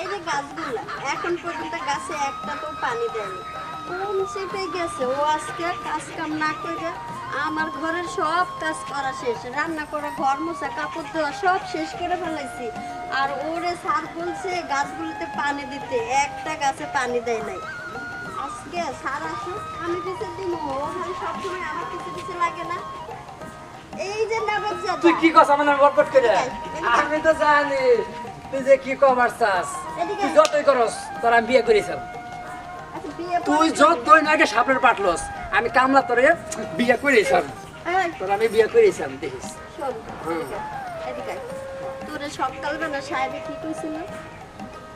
এই যে গাছগুলা এখন পর্যন্ত গাছে একটা তো পানি দেয়নি। কোন চেপে গেছে? ও আজকে কাজ কাম না করে আমার ঘরের সব কাজ করা শেষ। রান্না করা ঘর মোছা কাপড় ধোয়া সব শেষ করে ফেলাইছি। আর ওরে স্যার বলছে গাছগুলোতে পানি দিতে। একটা গাছে পানি দেয় নাই। আজকে স্যার আসুক আমি কিছু দিব। ও খালি সবসময় আমার কিছু কিছু লাগে না। এই যে নাবাদ তুই কি আমার নাম গটগট করে? আমি তো জানি। তুই যে কি চাস এদিকে। তুই যতই করস তোর আমি বিয়ে করেছিলাম আচ্ছা, তুই যতই নাকি সাপের পাটলস আমি কামলা তোরে বিয়ে করেছিলাম তোর আমি বিয়ে করেছিলাম দেখিস। শোন, এদিকে আয়, এদিকে আয়। তোরে সকালবেলা সাহেবে কি কইছিল?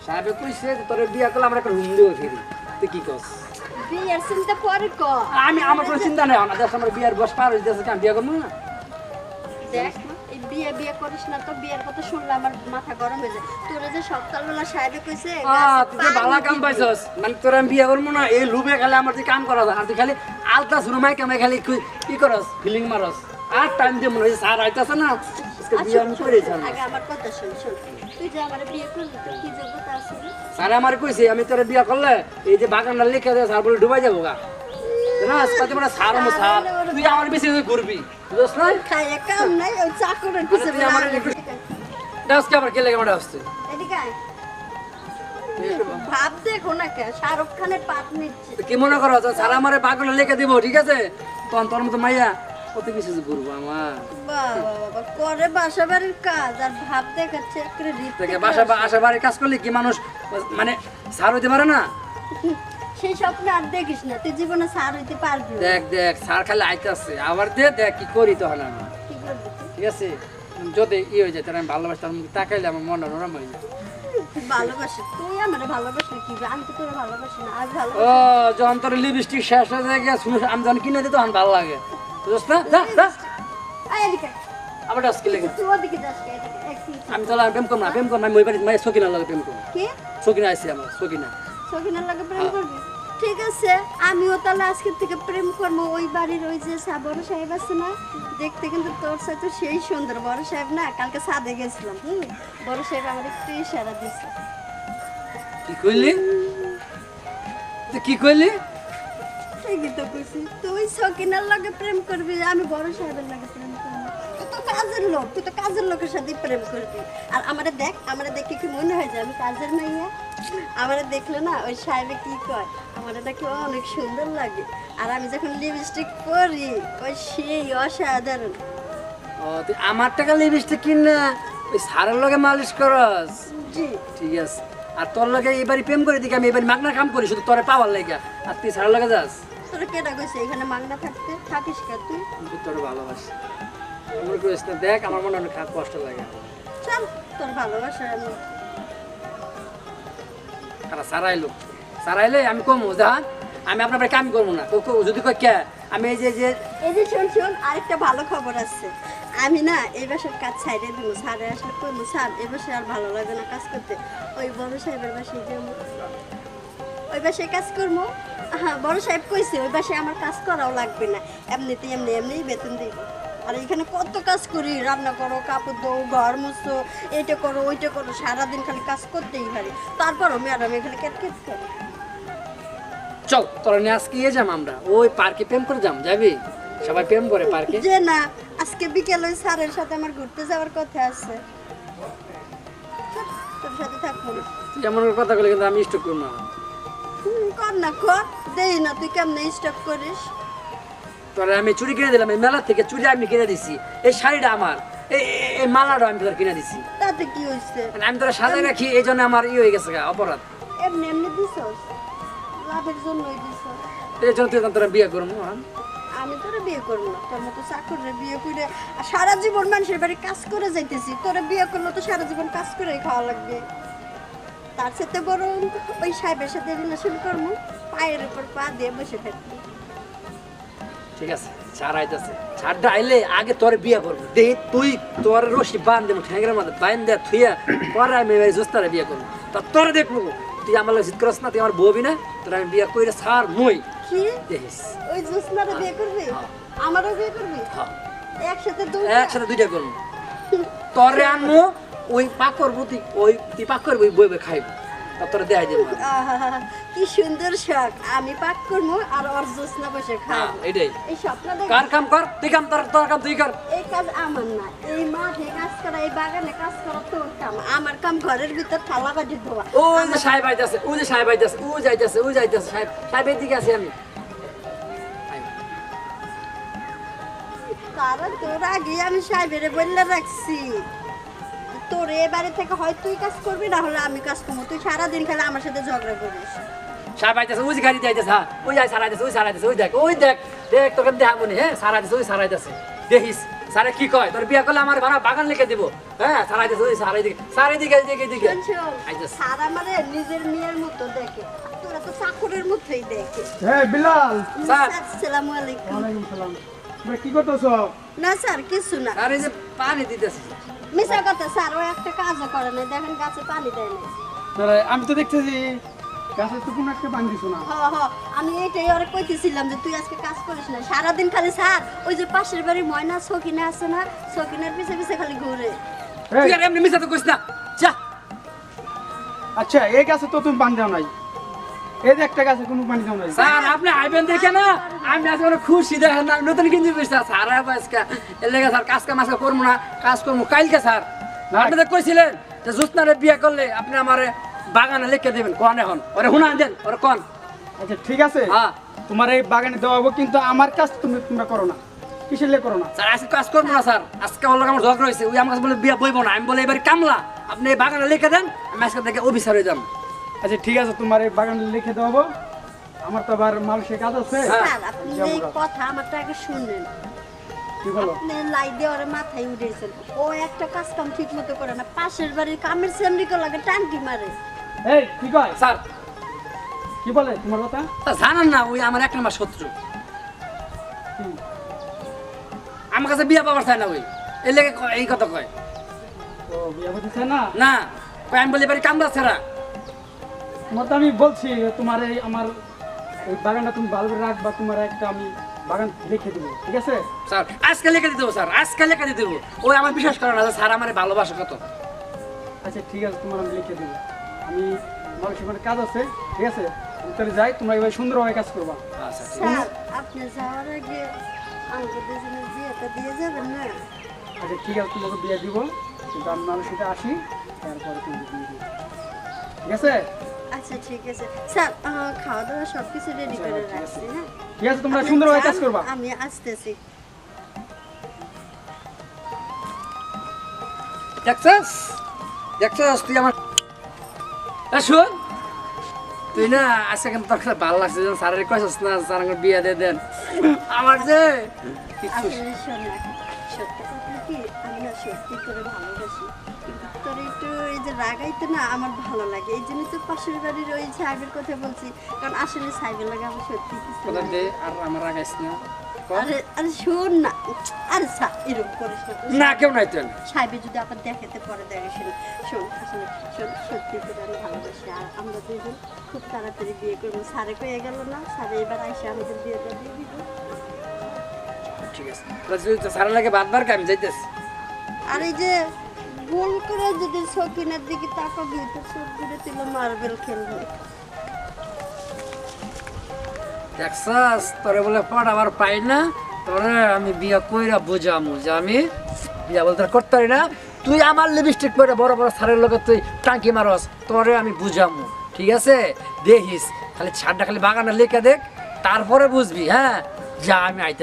সাহেব কইছে যে তোরে বিয়ে করলে আমরা একটা রুম দেবো ফিরি তুই কি কস বিয়ের চিন্তা পরে ক আমি আমার কোনো চিন্তা নেই না দেখ আমার বিয়ের বয়স পার হয়ে যাচ্ছে আমি বিয়ে করব না। দেখ বিয়ে বিয়ে করিস না তো বিয়ের কথা শুনলে আমার মাথা গরম হয়ে যায়। তোরে যে সকালবেলা সাহেবে কইছে আহ, তুই বালা কাম পাইছস মানে তোর আমি বিয়ে করব না এই লুবে খালি আমার তুই কাম আর তুই খালি আলতা কামে খালি কি- করস ফিলিং মারস। আর টাইম দিয়ে মনে হয় স্যার আইতাছে না বিয়ে আমি আচ্ছা, আগে আমার কথা শুন শোন। তুই যে আমার বিয়ে করলি তোর কি যোগ্যতা আছে স্যার আমার কইছে আমি তোর বিয়ে করলে এই যে বাগানটা লিখে দেয় স্যার বলে ডুবাই যাব গা। না বড় স্যার তুই আমার ঘুরবি। বুঝছ না? খাইয়ে কাম নাই ওই চাকরের পিছে তুই আমার একটু- ডাস্কে আবার কে লেগে মারা আসছে? এদিকে আয়। ভাব দেখো না কে শাহরুখ খানের নিচ্ছে। তো কি মনে করো আমার লিখে দিব ঠিক আছে? তখন তোর মতো মাইয়া কত কিছু যে ঘুরবো আমার? বাবা বাবা করে বাসা বাড়ির কাজ আর ভাব দেখাচ্ছে বাসা বাড়ির কাজ করলে কি মানুষ মানে সার হইতে পারে না? সেই স্বপ্ন আর দেখিস না তুই জীবনে সার হইতে পারবি দেখ দেখ সার খালি আইতাছে। আবার দে দেখ কি করি তখন আমি? ঠিক আছে? যদি ই হয়ে যায় তাহলে আমি ভালোবাসি তার মুখে তাকাইলে আমার মনটা নরম হয়ে যায়? আমি তো তোর ভালোবাসি না আজ ভালো ও যখন তোর লিপস্টিক শেষ হয়ে যায় আমি যখন কিনে দিই তখন ভালো লাগে। বুঝছ না। আবার। আমি চলো প্রেম করব না প্রেম করব না আমি ওই বাড়ি মায়ের সকিনা লাগে প্রেম করব। সকিনা আসছি আমার সকিনা। সখিনার লাগে প্রেম করবি? ঠিক আছে আমিও তাহলে আজকে থেকে প্রেম করব। ওই বাড়ির ওই যে বড় সাহেব আছে না দেখতে কিন্তু তোর সাথে সেই সুন্দর। বড় সাহেব না কালকে সাদে গেছিলাম হুম? বড় সাহেব আমার একটু ইশারা দিছে। কি করলি কি করলি ঠিকই তো কইছি। তুই সকিনার লাগে প্রেম করবি আমি বড় সাহেবের লাগে প্রেম করব। কাজের লোক তুই তো কাজের লোকের সাথে প্রেম করবি। আর আমারে দেখ আমারে দেখে কি মনে হয় যে আমি কাজের মাইয়া? আমারে দেখলে না ওই সাহেবে কি কয়? আমারে দেখে অনেক সুন্দর লাগে। আর আমি যখন লিপস্টিক পরি ওই সেই অসাধারণ। ও তুই আমার টাকা লিপস্টিক কিনে ওই সারের লগে মালিশ করস। জি। ঠিক আছে। আর তোর লগে এবারে প্রেম করে দিকে আমি এবারে মাগনা কাম করি শুধু তোরে পাওয়ার লেগে। আর তুই সারের লগে যাস। তোরা কেটা কইছে? এখানে মাগনা থাকতে থাকিস কে তুই? তোর ভালোবাসি। দেখ আমার মনে অনেক কষ্ট লাগে। চল তোর ভালোবাসা আমি তারা সারাইলো। সারাইলে আমি কমু আমি আপনার বাড়ি কাম করব না। যদি কই কে? আমি এই যে যে এই যে শোন শোন আরেকটা ভালো খবর আছে। আমি না এই বাসার কাজ ছাইড়ে দিব স্যারে আসলে করব। স্যার এ বাসে আর ভালো লাগে না কাজ করতে। ওই বড় সাহেবের বাসায় যাব। ওই বাসায় কাজ করব। হ্যাঁ বড় সাহেব কইছে ওই বাসায় আমার কাজ করাও লাগবে না। এমনিতে এমনি এমনিই বেতন দিব। আর এখানে কত কাজ করি রান্না করো কাপড় দো ঘর মুছো এইটা করো ওইটা করো সারাদিন খালি কাজ করতেই পারি। তারপরও ম্যাডাম এখানে কেট কেট করে। চল তোরা নিয়ে আজকে ইয়ে যাম আমরা। ওই পার্কে প্রেম করে যাম যাবি? সবাই প্রেম করে পার্কে। যে না আজকে বিকেল ওই স্যারের সাথে আমার ঘুরতে যাওয়ার কথা আছে। তোর সাথে থাকব না। তুই এমন কথা বলে কিন্তু আমি স্টক করব না। কর না কর। দেই না তুই কেমনে স্টক করিস? তোরা আমি চুরি কিনে দিলাম এই মেলা থেকে চুরি আমি কিনে দিছি। এই শাড়িটা আমার এই মালাটা আমি তোর কিনে দিছি। তাতে কি হয়েছে? মানে আমি তোরা সাজায় রাখি এই জন্য আমার ই হয়ে গেছে গা, অপরাধ। এমনি এমনি দিছস? লাভের জন্যই দিছস। এই জন্য তুই তোরা বিয়ে করব? আমি তোরে বিয়ে করব না। তোর মতো চাকরে বিয়ে করে আর সারা জীবন মানুষের বাড়ি কাজ করে যাইতেছি। তোরে বিয়ে করলে তো সারা জীবন কাজ করেই খাওয়া লাগবে। তার সাথে বরং ওই সাহেবের সাথে রিলেশন করব পায়ের উপর পা দিয়ে বসে থাকব। ঠিক আছে ছাড় আইতাছে। ছাড়টা আইলে আগে তোর বিয়ে করব। দে তুই তোর রশি বান দেবো ঠ্যাংরের মধ্যে বাইন দেয়া থুইয়া পরে আমি এবার জোস্তারে বিয়ে করব। তা তোর দেখব তুই আমার জিত করস না তুই আমার বউবি না তোর আমি বিয়ে করে ছাড় মই। কি? দেখিস। ওই জোসনারে বিয়ে করবি? আমারও বিয়ে করবি? হ্যাঁ। একসাথে দুই একসাথে দুইটা করব। তোরে ওই পাক করব তুই ওই তুই পাক করবি বই বই খাইব। তোরা দেখাই দেবো কি সুন্দর শখ আমি পাক করব আর ওর জোসনা বসে খাব এটাই। এই স্বপ্ন দেখ। কার কাম কর? তুই কাম তোর তোর কাম তুই কর। এই কাজ আমার না এই মাঠে কাজ করা এই বাগানে কাজ করা তোর কাম। আমার কাম ঘরের ভিতর থালা বাটি ধোয়া। ও যে সাহেব আইতাছে ও যে সাহেব আইতাছে ও যাইতাছে ও যাইতাছে সাহেব। সাহেব এদিকে আছি আমি। কারণ তোর আগে আমি সাহেবের বললে রাখছি। তোর এ বাড়ি থেকে হয় তুই কাজ করবি না হলে আমি কাজ করব। তুই সারাদিন খেলে আমার সাথে ঝগড়া করিস। সাহেব ওই গাড়ি যাইতাছে হ্যাঁ ওই যাই সারা ওই সারা ওই দেখ ওই দেখ দেখ তোকে মনে হ্যাঁ ওই দেখিস কি কয় তোর বিয়া করলে আমার ভাড়া বাগান লিখে দিব। হ্যাঁ সারা ওই সারা আমারে নিজের মেয়ের মতো দেখে আর তোরা তো চাকরের মতোই দেখে। হ্যাঁ বিলাল। আসসালামু আলাইকুম। ওয়ালাইকুম সালাম। কি করতেছ? না স্যার কিছু না। আর এই যে পানি দিতেছে। মিশা কথা স্যার ও একটা কাজও করে না দেখেন গাছে পানি দেয় না আমি তো দেখতেছি গাছের তো কোনো একটা বান দিছো না। হ হ আমি এইটাই ওরে কইতেছিলাম যে তুই আজকে কাজ করিস না। সারাদিন খালি স্যার ওই যে পাশের বাড়ি ময়না সকিনা আছে না সকিনার পিছে পিছে খালি ঘুরে। তুই আর এমনি মিশাতে কইস না যা। আচ্ছা এই গাছে তো তুমি পানি দাও নাই। এই যে একটা গাছে কোনো পানি দাও নাই। স্যার আপনি আইবেন দেখে না? আমি আজকে অনেক খুশি দেখেন না নতুন স্যার আজকে এর লেগে স্যার কাজ কাম আজকে করব না কাজ করব। কালকে স্যার আপনি তো কইছিলেন যে জুতনারে বিয়ে করলে আপনি আমার বাগানে লিখে দেবেন কোন এখন? ওরে হুনা দেন ওরে কোন? আচ্ছা ঠিক আছে। হ্যাঁ। তোমার এই বাগানে দেওয়া হব কিন্তু আমার কাজ তুমি তোমরা করো না। কিসের করো না? স্যার আজকে কাজ করব না স্যার। আজকে ওর আমার ঝগড়া হয়েছে ওই আমার কাছে বলে বিয়ে বইবো না আমি বলে এবার কামলা আপনি এই বাগানে লিখে দেন আমি আজকে থেকে অফিসার হয়ে যাব। আচ্ছা ঠিক আছে তোমার এই বাগানে লিখে দেবো আমার তো আবার মানুষের কাজ আছে। আপনি এই কথা আমারটা আগে শুনলেন। কি বলো? আপনি লাই দিয়ে ওরে মাথায় উঠেছেন ও একটা কাজ কাম ঠিক মতো করে না। পাশের বাড়ির কামের সেমরিকে লাগে টানটি মারে। এই কি কয়? স্যার। কি বলে তোমার কথা? জানান না ওই আমার এক নম্বর শত্রু। আমার কাছে বিয়ে পাবার চায় না ওই। এই লেগে এই কথা কয়। বিয়ে চায় না? না আমি বলি এবারে কামলা ছাড়া। তোমার তো আমি বলছি তোমার এই আমার এই বাগানটা তুমি ভালো করে রাখবা তোমার একটা আমি বাগান লিখে দেবো ঠিক আছে? স্যার আজকে লিখে দিতে দেবো স্যার আজকে লিখে দিতে দেবো ওই আমার বিশ্বাস করে না যে স্যার আমার ভালোবাসে কত। আচ্ছা ঠিক আছে তোমার আমি লিখে দেবো। আমি মানুষের মানে কাজ আছে ঠিক আছে? তাহলে যাই তোমরা এবার সুন্দরভাবে কাজ করবা। আচ্ছা ঠিক স্যার আপনি যাওয়ার আগে আমাকে বিয়েটা দিয়ে যাবেন না? আচ্ছা ঠিক আছে তোমাকে বিয়ে দিব। কিন্তু আমি মানুষের আসি তারপরে তোমাকে বিয়ে দিব। ঠিক আছে? আচ্ছা ঠিক আছে। স্যার খাওয়া দাওয়া সব কিছু রেডি করে রাখছি হ্যাঁ? ঠিক আছে তোমরা সুন্দরভাবে কাজ করবা। আমি আসতেছি। দেখছস? দেখছস তুই আমার এ শোন। তুই না আজকে কিন্তু তোর কাছে ভালো লাগছে যেন স্যারের কইছস না স্যার আমার বিয়ে দিয়ে দেন। আমার যে সত্যি কথা কি? আমি না সত্যি করে ভালোবাসি। কিন্তু তোর একটু এই যে রাগাইতে না আমার ভালো লাগে। এই জন্য তো পাশের বাড়ির ওই সাহেবের কথা বলছি। কারণ আসলে সাহেবের লাগে আমার সত্যি কিছু না। আর আমার আগাইস না আরে আরে শোন না। আরে স্যার এরকম করিস না। না কেউ নাই সাহেবে যদি আবার দেখাতে পরে দেখে শোন শোন আসলে শোন সত্যি করে আমি ভালোবাসি। আর আমরা দুজন খুব তাড়াতাড়ি বিয়ে করব। স্যারে কয়ে গেল না স্যারে এবার আইসে আমাদের বিয়েটা দিয়ে দিব। ঠিক আছে। স্যারের লাগে বাদবার আমি যাইতেছি। আর এই যে ভুল করে যদি শৌখিনের দিকে তাকাবি তো চোখ ঘুরে তুলো মার্বেল খেলবে। দেখছস তোরে বলে পড়াবার পাই না, তোরে আমি বিয়া কইরা বুঝামু, যে আমি বিয়া বলতে করতে পারি না। তুই আমার লিপস্টিক পরে বড় বড় সারের লগে তুই টাঙ্কি মারস, তোরে আমি বুঝামু, ঠিক আছে? দেখিস, খালি ছাড়টা খালি বাগানে লিখে দেখ, তারপরে বুঝবি হ্যাঁ? যা আমি আইতে